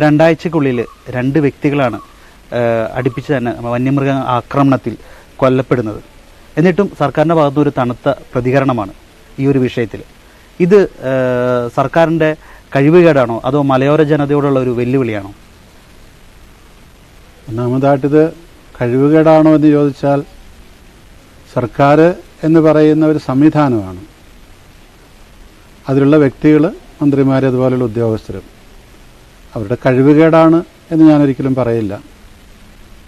രണ്ടാഴ്ചക്കുള്ളിൽ രണ്ട് വ്യക്തികളാണ് അടുപ്പിച്ച് തന്നെ വന്യമൃഗ ആക്രമണത്തിൽ കൊല്ലപ്പെടുന്നത്. എന്നിട്ടും സർക്കാരിന്റെ ഭാഗത്തുനിന്ന് ഒരു തണുത്ത പ്രതികരണമാണ് ഈ ഒരു വിഷയത്തിൽ ഇത് സർക്കാരിന്റെ കഴിവുകേടാണോ? അതോ മലയോര ജനതയോടുള്ള ഒരു വെല്ലുവിളിയാണോ? ഒന്നാമതായിട്ടിത് കഴിവുകേടാണോ എന്ന് ചോദിച്ചാൽ സർക്കാർ എന്ന് പറയുന്ന ഒരു സംവിധാനമാണ്. അതിലുള്ള വ്യക്തികൾ മന്ത്രിമാർ അതുപോലുള്ള ഉദ്യോഗസ്ഥരും. അവരുടെ കഴിവുകേടാണ് എന്ന് ഞാൻ ഒരിക്കലും പറയില്ല.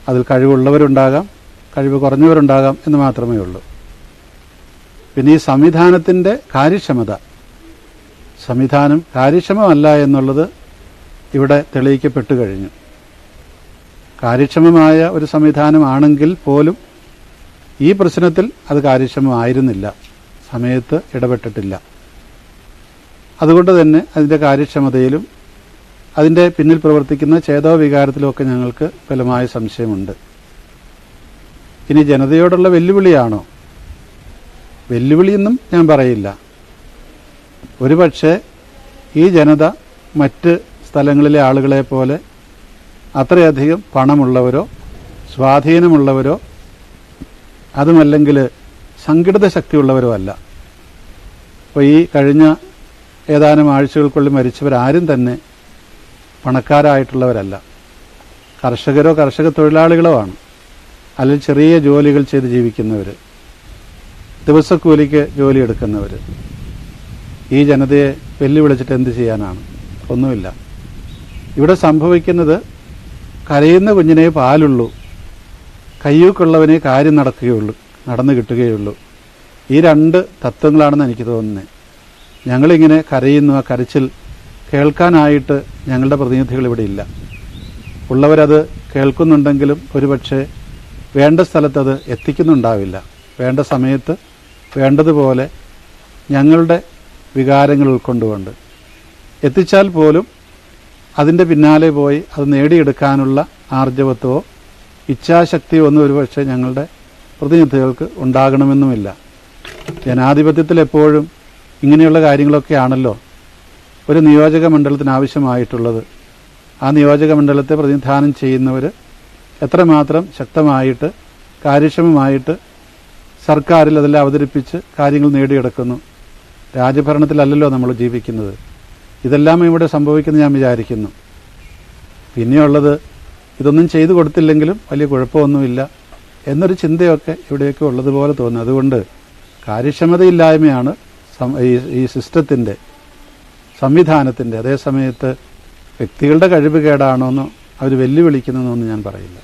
അതിൽ കഴിവുള്ളവരുണ്ടാകാം കഴിവ് കുറഞ്ഞവരുണ്ടാകാം എന്ന് മാത്രമേ ഉള്ളൂ. പിന്നെ ഈ സംവിധാനത്തിന്റെ കാര്യക്ഷമത. സംവിധാനം കാര്യക്ഷമമല്ല എന്നുള്ളത് ഇവിടെ തെളിയിക്കപ്പെട്ടു കഴിഞ്ഞു. കാര്യക്ഷമമായ ഒരു സംവിധാനമാണെങ്കിൽ പോലും ഈ പ്രശ്നത്തിൽ അത് കാര്യക്ഷമമായിരുന്നില്ല. സമയത്ത് ഇടപെട്ടിട്ടില്ല. അതുകൊണ്ട് തന്നെ അതിന്റെ കാര്യക്ഷമതയിലും അതിന്റെ പിന്നിൽ പ്രവർത്തിക്കുന്ന ചേതോ വികാരത്തിലുമൊക്കെ ഞങ്ങൾക്ക് ഫലമായ സംശയമുണ്ട്. ഇനി ജനതയോടുള്ള വെല്ലുവിളിയാണോ? വെല്ലുവിളിയെന്നും ഞാൻ പറയില്ല. ഒരുപക്ഷെ ഈ ജനത മറ്റ് സ്ഥലങ്ങളിലെ ആളുകളെ പോലെ അത്രയധികം പണമുള്ളവരോ സ്വാധീനമുള്ളവരോ അതുമല്ലെങ്കിൽ സംഘടിത ശക്തിയുള്ളവരോ അല്ല. അപ്പോൾ ഈ കഴിഞ്ഞ ഏതാനും ആഴ്ചകൾക്കുള്ളിൽ മരിച്ചവരാരും തന്നെ പണക്കാരായിട്ടുള്ളവരല്ല. കർഷകരോ കർഷക തൊഴിലാളികളോ ആണ്. അല്ലെങ്കിൽ ചെറിയ ജോലികൾ ചെയ്ത് ജീവിക്കുന്നവർ ദിവസക്കൂലിക്ക് ജോലി എടുക്കുന്നവർ ഈ ജനതയെ വെല്ലുവിളിച്ചിട്ട് എന്ത് ചെയ്യാനാണ്? ഒന്നുമില്ല. ഇവിടെ സംഭവിക്കുന്നത് കരയുന്ന കുഞ്ഞിനെ പാലുള്ളൂ. കയ്യൂക്കുള്ളവനെ കാര്യം നടക്കുകയുള്ളൂ നടന്നു കിട്ടുകയുള്ളൂ. ഈ രണ്ട് തത്വങ്ങളാണെന്ന് എനിക്ക് തോന്നുന്നത് ഞങ്ങളിങ്ങനെ കരയുന്നു ആ കരച്ചിൽ കേൾക്കാനായിട്ട് ഞങ്ങളുടെ പ്രതിനിധികൾ ഇവിടെ ഇല്ല. ഉള്ളവരത് കേൾക്കുന്നുണ്ടെങ്കിലും ഒരുപക്ഷെ വേണ്ട സ്ഥലത്ത് അത് എത്തിക്കുന്നുണ്ടാവില്ല. വേണ്ട സമയത്ത് വേണ്ടതുപോലെ ഞങ്ങളുടെ വികാരങ്ങൾ ഉൾക്കൊണ്ടുകൊണ്ട്. എത്തിച്ചാൽ പോലും അതിന്റെ പിന്നാലെ പോയി അത് നേടിയെടുക്കാനുള്ള ആർജവത്വമോ ഇച്ഛാശക്തിയോ ഒന്നും ഒരുപക്ഷെ ഞങ്ങളുടെ പ്രതിനിധികൾക്ക് ഉണ്ടാകണമെന്നുമില്ല. ജനാധിപത്യത്തിൽ എപ്പോഴും ഇങ്ങനെയുള്ള കാര്യങ്ങളൊക്കെയാണല്ലോ ഒരു നിയോജക മണ്ഡലത്തിന് ആവശ്യമായിട്ടുള്ളത്. ആ നിയോജക മണ്ഡലത്തെ പ്രതിനിധാനം ചെയ്യുന്നവർ എത്രമാത്രം ശക്തമായിട്ട് കാര്യക്ഷമമായിട്ട് സർക്കാരിൽ അതെല്ലാം അവതരിപ്പിച്ച് കാര്യങ്ങൾ നേടിയെടുക്കുന്നു. രാജഭരണത്തിലല്ലല്ലോ നമ്മൾ ജീവിക്കുന്നത്. ഇതെല്ലാം ഇവിടെ സംഭവിക്കുന്നു ഞാൻ വിചാരിക്കുന്നു. പിന്നെയുള്ളത് ഇതൊന്നും ചെയ്തു കൊടുത്തില്ലെങ്കിലും വലിയ കുഴപ്പമൊന്നുമില്ല എന്നൊരു ചിന്തയൊക്കെ ഇവിടെയൊക്കെ ഉള്ളതുപോലെ തോന്നുന്നു. അതുകൊണ്ട് കാര്യക്ഷമതയില്ലായ്മയാണ് ഈ സിസ്റ്റത്തിന്റെ സംവിധാനത്തിന്റെ അതേ സമയത്ത് വ്യക്തികളുടെ കഴിവ് കേടാണോ എന്ന് അവർ വെല്ലുവിളിക്കുന്നതെന്നൊന്നും ഞാൻ പറയില്ല.